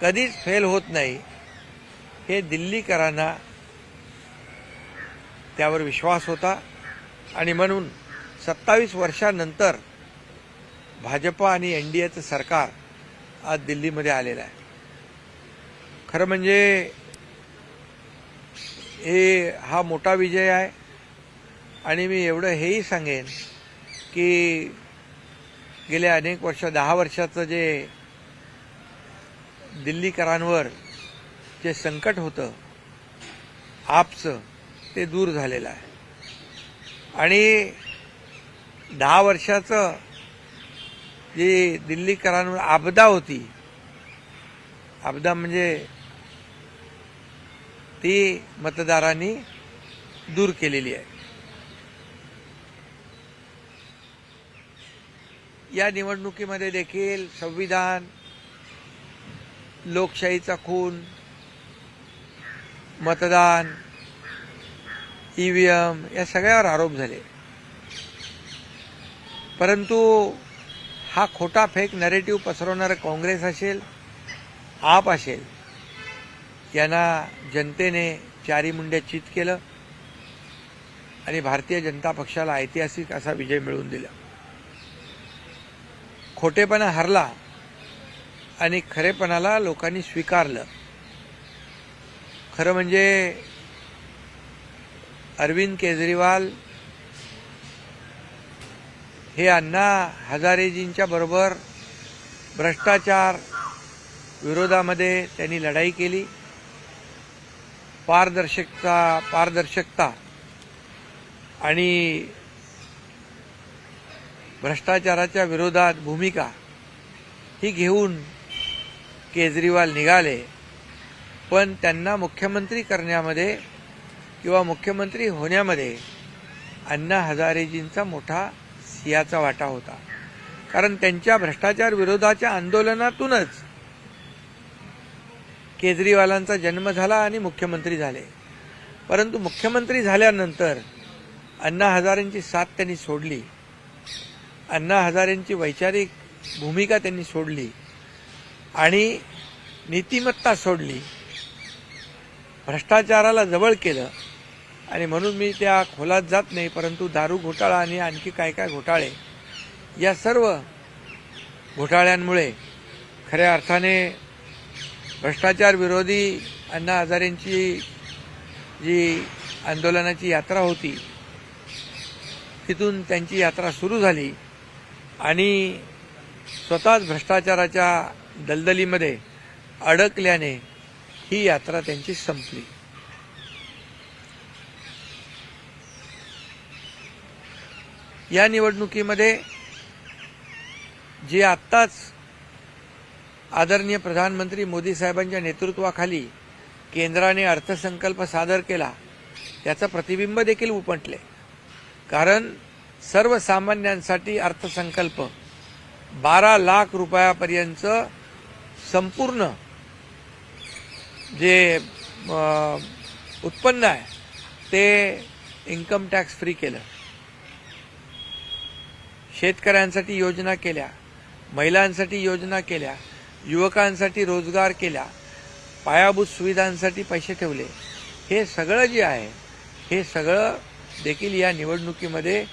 कधीच फेल होत नाही. हे दिल्लीकरांना त्यावर विश्वास होता आणि म्हणून सत्तावीस वर्षानंतर भाजपा आणि एन डी एचं सरकार आज दिल्लीमध्ये आलेलं आहे. खरं म्हणजे हे हा मोठा विजय आहे आणि मी एवढं हेही सांगेन की गेल्या अनेक वर्ष दहा वर्षाचं जे दिल्लीकरांवर जे संकट होतं आपचं ते दूर झालेलं आहे. आणि दहा वर्षाचं जी दिल्लीकरांवर आपदा होती आपदा म्हणजे ती मतदारांनी दूर केलेली आहे. या निवडणुकीमध्ये देखील संविधान लोकशाहीचा खून मतदान ईव्हीएम या सगळ्यावर आरोप झाले. परंतु हा खोटा फेक नरेटिव्ह पसरवणारं काँग्रेस असेल आप असेल यांना जनतेने चारी मुंड्या चित केलं आणि भारतीय जनता पक्षाला ऐतिहासिक असा विजय मिळवून दिला. खोटेपणा हरला आणि खरेपणाला लोकांनी स्वीकारलं. खरं म्हणजे अरविंद केजरीवाल हे अण्णा हजारेजींच्या बरोबर भ्रष्टाचार विरोधामध्ये त्यांनी लढाई केली. पारदर्शकता पारदर्शकता आणि भ्रष्टाचाराच्या विरोधात भूमिका ही घेऊन केजरीवाल निघाले. पण त्यांना मुख्यमंत्री करण्यामध्ये किंवा मुख्यमंत्री होण्यामध्ये अण्णा हजारेजींचा मोठा सियाचा वाटा होता. कारण त्यांच्या भ्रष्टाचार विरोधाच्या आंदोलनातूनच केजरीवालांचा जन्म झाला आणि मुख्यमंत्री झाले. परंतु मुख्यमंत्री झाल्यानंतर अण्णा हजारेंची साथ त्यांनी सोडली. अण्णा हजारेंची वैचारिक भूमिका त्यांनी सोडली. आणि नीतिमत्ता सोडली. भ्रष्टाचाराला जवळ केलं. आणि म्हणून मी त्या खोलात जात नाही परंतु दारू घोटाळा आणि आणखी काय काय घोटाळे या सर्व घोटाळ्यांमुळे खऱ्या अर्थाने भ्रष्टाचार विरोधी अण्णा हजारेंची जी आंदोलनाची यात्रा होती तिथून त्यांची यात्रा सुरू झाली. आणि स्वतःच भ्रष्टाचाराच्या दलदलीमध्ये अडकल्याने ही यात्रा त्यांची संपली. या निवडणुकीमध्ये जे आत्ताच आदरणीय प्रधानमंत्री मोदी साहेबांच्या नेतृत्वाखाली केंद्राने अर्थसंकल्प सादर केला त्याचं प्रतिबिंब देखील उपटले. कारण सर्वसामान्यांसाठी अर्थसंकल्प बारा लाख रुपयापर्यंत संपूर्ण जे उत्पन्न आहे ते इन्कम टॅक्स फ्री केलं. शेतकऱ्यांसाठी योजना केल्या महिलांसाठी योजना केल्या युवकांसाठी रोजगार केल्या पायाभूत सुविधांसाठी पैसे ठेवले. हे सगळं जे आहे हे सगळं देखील या निवडणुकीमध्ये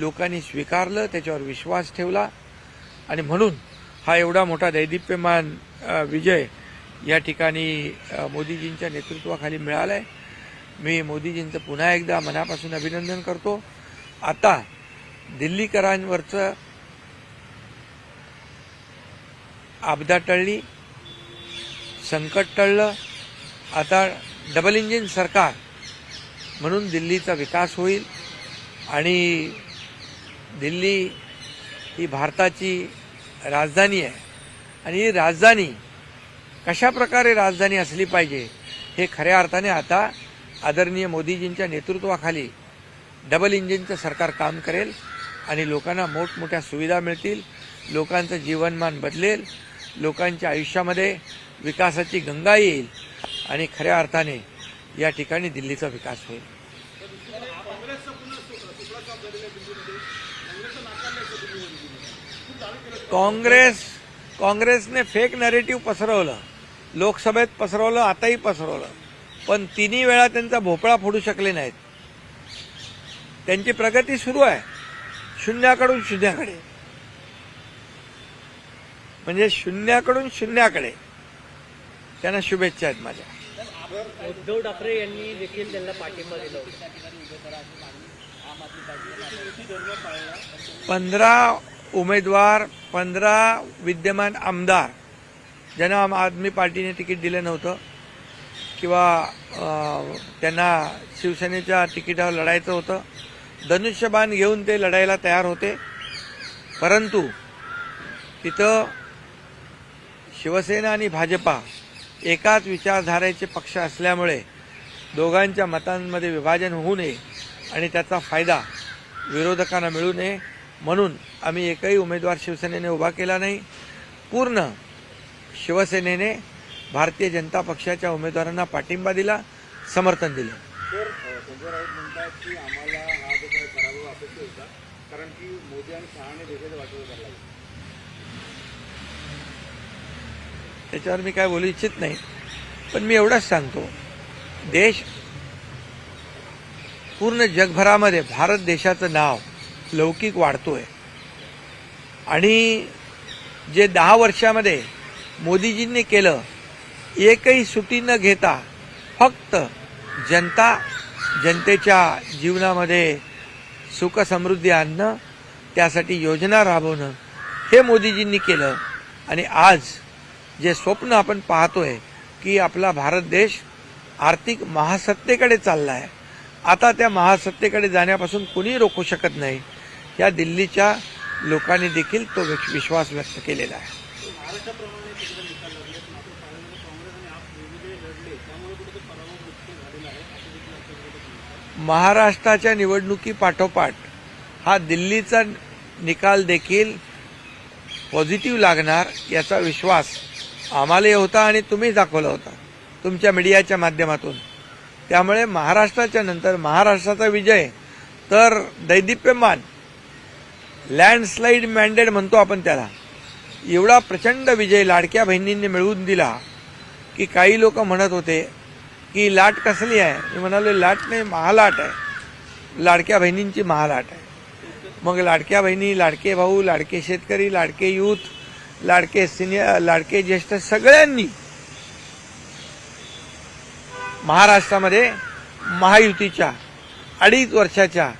लोकांनी स्वीकारलं त्याच्यावर विश्वास ठेवला. आणि म्हणून हा एवढा मोठा दैदिप्यमान विजय या ठिकाणी मोदीजींच्या नेतृत्वाखाली मिळाला आहे मी मोदीजींचं पुन्हा एकदा मनापासून अभिनंदन करतो. आता दिल्लीकरांवरचं आपदा टळली संकट टळलं. आता डबल इंजिन सरकार म्हणून दिल्लीचा विकास होईल आणि दिल्ली ही भारताची राजधानी आहे. आणि ही राजधानी कशा प्रकारे राजधानी असली पाहिजे हे खऱ्या अर्थाने आता आदरणीय मोदीजींच्या नेतृत्वाखाली डबल इंजिनचं सरकार काम करेल आणि लोकांना मोठमोठ्या सुविधा मिळतील लोकांचं जीवनमान बदलेल लोकांच्या आयुष्यामध्ये विकासाची गंगा येईल आणि खऱ्या अर्थाने या ठिकाणी दिल्लीचा विकास होईल. काँग्रेस काँग्रेसने फेक नॅरेटिव्ह पसरवलं. लोकसभेत पसरवलं आताही पसरवलं. पण तिन्ही वेळा त्यांचा भोपळा फोडू शकले नाहीत. त्यांची प्रगती सुरू आहे. शून्याकडून शून्याकडे. म्हणजे शून्याकडून शून्याकडे. त्यांना शुभेच्छा आहेत माझ्या. उद्धव ठाकरे यांनी देखील त्यांना पाठिंबा दिला पंधरा उमेदवार पंधरा विद्यमान आमदार ज्यांना आम आदमी पार्टीने तिकीट दिलं नव्हतं किंवा त्यांना शिवसेनेच्या तिकिटावर लढायचं होतं. धनुष्यबाण घेऊन ते लढायला तयार होते. परंतु तिथं शिवसेना आणि भाजपा एकाच विचारधारेचे पक्ष असल्यामुळे दोघांच्या मतांमध्ये विभाजन होऊ नये आणि त्याचा फायदा विरोधकांना मिळू नये म्हणून आम्ही एकही उमेदवार शिवसेनेने उभा केला नाही. पूर्ण शिवसेनेने भारतीय जनता पक्षाच्या उमेदवारांना पाठिंबा दिला समर्थन दिलं तर अ, संजय राऊत म्हणतात की आम्हाला हा जो काही पराभव अपेक्षित होता कारण की मोदी आणि शहाने देशाचं वाटोळ करायला लागले. त्याच्यावर मी काय बोलू इच्छित नाही पण मी एवढंच सांगतो देश पूर्ण जगभरामध्ये भारत देशाचं नाव लौकिक वाढतोय आणि जे दहा वर्षामध्ये मोदीजींनी केलं एकही सुटी न घेता फक्त जनता जनतेच्या जीवनामध्ये सुख समृद्धी आणणं त्यासाठी योजना राबवणं हे मोदीजींनी केलं. आणि आज जे स्वप्न आपण पाहतोय की आपला भारत देश आर्थिक महासत्तेकडे चालला आहे आता त्या महासत्तेकडे जाण्यापासून कुणी रोखू शकत नाही. या दिल्लीच्या लोकांनी देखील तो विश्वास व्यक्त केलेला आहे. महाराष्ट्राप्रमाणे तिकडे निकाल लागले. मात्र सार्वजनिक काँग्रेस आणि आप वेगवेगळे लढले त्यामुळे कुठे पराभव मुख्य झालेला आहे. असं देखील लक्षात घेतलं महाराष्ट्राच्या निवडणुकीपाठोपाठ हा दिल्लीचा निकाल देखील पॉझिटिव्ह लागणार याचा विश्वास आम्हालाही होता आणि तुम्ही दाखवला होता तुमच्या मीडियाच्या माध्यमातून. त्यामुळे महाराष्ट्राच्या नंतर महाराष्ट्राचा विजय तर दैदिप्यमान लँडस्लाईड मॅन्डेट म्हणतो आपण त्याला. एवढा प्रचंड विजय लाडक्या बहिणींनी मिळवून दिला की काही लोक म्हणत होते की लाट कसली आहे? मी म्हणालो लाट नाही महालाट आहे. लाडक्या बहिणींची महालाट आहे. मग लाडक्या बहिणी लाडके भाऊ लाडके शेतकरी लाडके यूथ लाडके सिनियर लाडके ज्येष्ठ सगळ्यांनी महाराष्ट्रामध्ये महायुतीच्या अडीच वर्षाच्या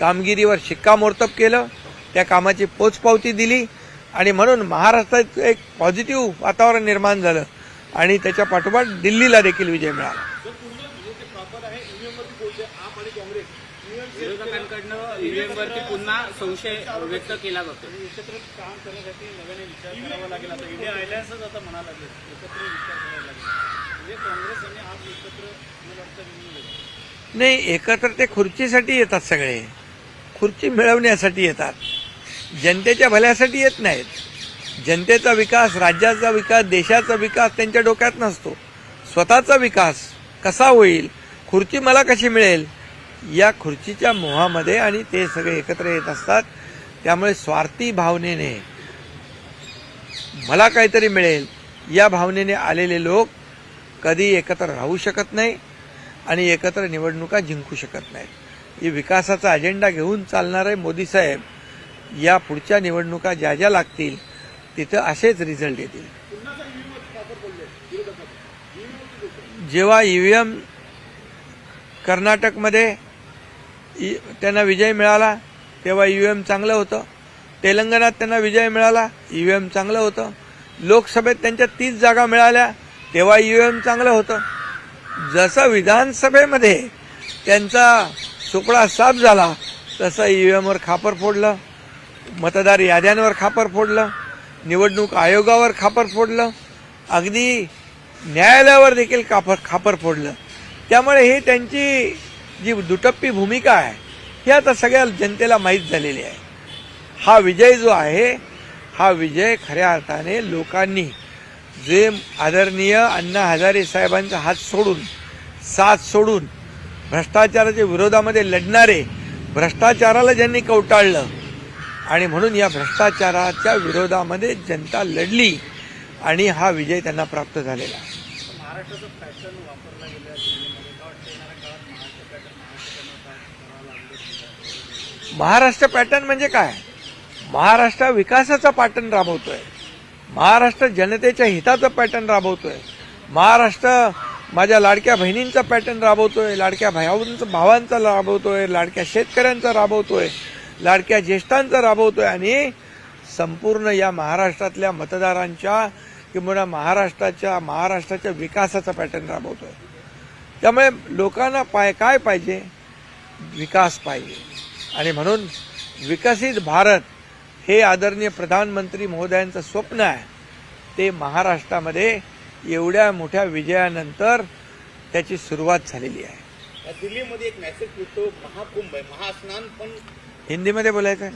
कामगिरीवर शिक्कामोर्तब केलं. त्या कामाची पोचपावती दिली. आणि म्हणून महाराष्ट्रात एक पॉझिटिव्ह वातावरण निर्माण झालं आणि त्याच्या पाठोपाठ दिल्लीला देखील विजय मिळाला. विरोधकांकडनं ईव्हीएम वरती पुन्हा संशय व्यक्त केला जातो? एकत्र काम करण्यासाठी नव्याने विचार करावा लागेल आता इंडिया आयलँड्सच आता म्हणायला लागले एकत्र विचार करावा लागेल म्हणजे काँग्रेस आणि आप एकत्र मला वाटतं निवडून येईल. नाही एकत्र ते खुर्चीसाठी येतात सगळे. खुर्ची मिळवण्यासाठी येतात. जनतेच्या भल्यासाठी येत नाहीत. जनतेचा विकास राज्याचा विकास देशाचा विकास त्यांच्या डोक्यात नसतो. स्वतःचा विकास कसा होईल खुर्ची मला कशी मिळेल या खुर्चीच्या मोहामध्ये आणि ते सगळे एकत्र येत असतात. त्यामुळे स्वार्थी भावनेने मला काहीतरी मिळेल या भावनेने आलेले लोक कधी एकत्र राहू शकत नाही आणि एकत्र निवडणुका जिंकू शकत नाहीत ही विकासाचा अजेंडा घेऊन चालणारे मोदी साहेब या पुढच्या निवडणुका ज्या ज्या लागतील तिथं असेच रिझल्ट येतील. जेव्हा ईव्हीएम कर्नाटकमध्ये इ- त्यांना विजय मिळाला तेव्हा ईव्हीएम चांगलं होतं. तेलंगणात त्यांना विजय मिळाला ईव्हीएम चांगलं होतं. लोकसभेत त्यांच्या तीस जागा मिळाल्या तेव्हा ईव्हीएम चांगलं होतं. जसं विधानसभेमध्ये त्यांचा सुपडा साफ झाला तसं ईव्हीएमवर खापर फोडलं. मतदार याद्यांवर खापर फोडलं निवडणूक आयोगावर खापर फोडलं अगदी न्यायालयावर देखील खापर खापर फोडलं. त्यामुळे हे त्यांची जी दुटप्पी भूमिका आहे ही आता सगळ्या जनतेला माहीत झालेली आहे. हा विजय जो आहे हा विजय खऱ्या अर्थाने लोकांनी जे आदरणीय अण्णा हजारे साहेबांचा हात सोडून साथ सोडून भ्रष्टाचाराच्या विरोधामध्ये लढणारे भ्रष्टाचाराला ज्यांनी कवटाळलं आणि म्हणून या भ्रष्टाचाराच्या विरोधामध्ये जनता लढली आणि हा विजय त्यांना प्राप्त झालेला. महाराष्ट्र पॅटर्न महाराष्ट्र म्हणजे काय? महाराष्ट्र विकासाचा पॅटर्न राबवतोय. महाराष्ट्र जनतेच्या हिताचं पॅटर्न राबवतोय. महाराष्ट्र माझ्या लाडक्या बहिणींचा पॅटर्न राबवतोय लाडक्या भावांचा भावांचा राबवतोय लाडक्या शेतकऱ्यांचा राबवतोय. लाडक्या ज्येष्ठांचा राबवतोय आणि संपूर्ण या महाराष्ट्रातल्या मतदारांच्या किंवा महाराष्ट्राच्या महाराष्ट्राच्या विकासाचा पॅटर्न राबवतोय. त्यामुळे लोकांना पाय काय पाहिजे? विकास पाहिजे. आणि म्हणून विकसित भारत हे आदरणीय प्रधानमंत्री महोदयांचं स्वप्न आहे. ते महाराष्ट्रामध्ये एवढ्या मोठ्या विजयानंतर त्याची सुरुवात झालेली आहे. दिल्लीमध्ये एक मेसेज फिरतो महाकुंभ आहे महास्नान पण हिंदीमध्ये बोलायचं आहे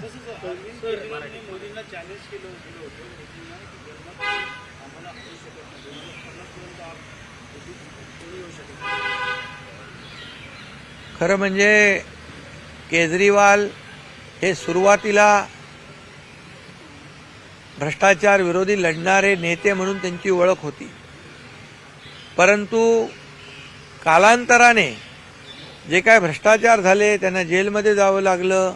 मोदींना चॅलेंज केलं होतं मोदींना की जन्मात आम्हाला होऊ शकत नाही. दोन हजार पन्नासपर्यंत आप कोणी येऊ शकत नाही. खरं म्हणजे केजरीवाल हे सुरुवातीला भ्रष्टाचार विरोधी लढणारे नेते म्हणून त्यांची ओळख होती. परंतु कालांतराने जे काय भ्रष्टाचार झाले त्यांना जेलमध्ये जावं लागलं.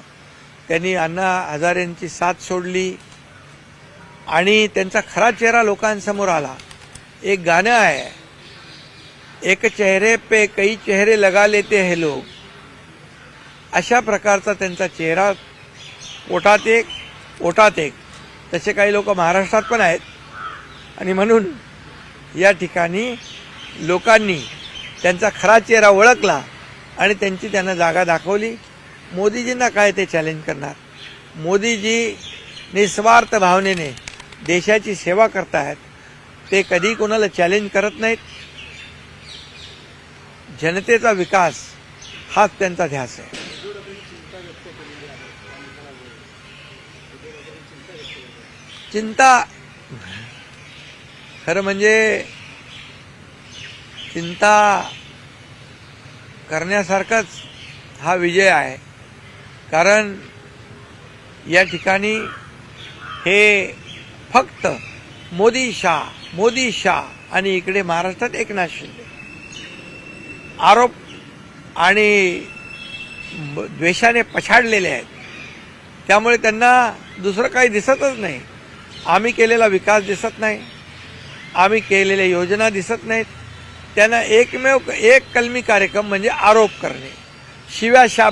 त्यांनी अण्णा हजारेंची साथ सोडली. आणि त्यांचा खरा चेहरा लोकांसमोर आला. एक गाणं आहे. एक चेहरे पे कई चेहरे लगा लेते हे लोक अशा प्रकारचा त्यांचा चेहरा ओटात एक ओटात एक तसे काही लोक महाराष्ट्रात पण आहेत. आणि म्हणून या ठिकाणी लोकांनी त्यांचा खरा चेहरा ओळखला. आणि त्यांची त्यांना जागा दाखवली. मोदीजींना काय ते चॅलेंज करणार? मोदीजी निस्वार्थ भावनेने देशाची सेवा करतायत ते कधी कोणाला चॅलेंज करत नाहीत. जनतेचा विकास हाच त्यांचा ध्यास आहे. चिंता खरं म्हणजे चिंता करण्यासारखाच हा विजय आहे. कारण या ठिकाणी हे फक्त मोदी शाह मोदी शाह आणि इकडे महाराष्ट्रात एकनाथ शिंदे. आरोप आणि द्वेषाने पछाडलेले आहेत. त्यामुळे त्यांना दुसरं काही दिसतच नाही. आम्ही केलेला विकास दिसत नाही. आम्ही केलेल्या योजना दिसत नाहीत. त्यांना एकमेव एक कलमी कार्यक्रम म्हणजे आरोप करणे. शिव्या शाप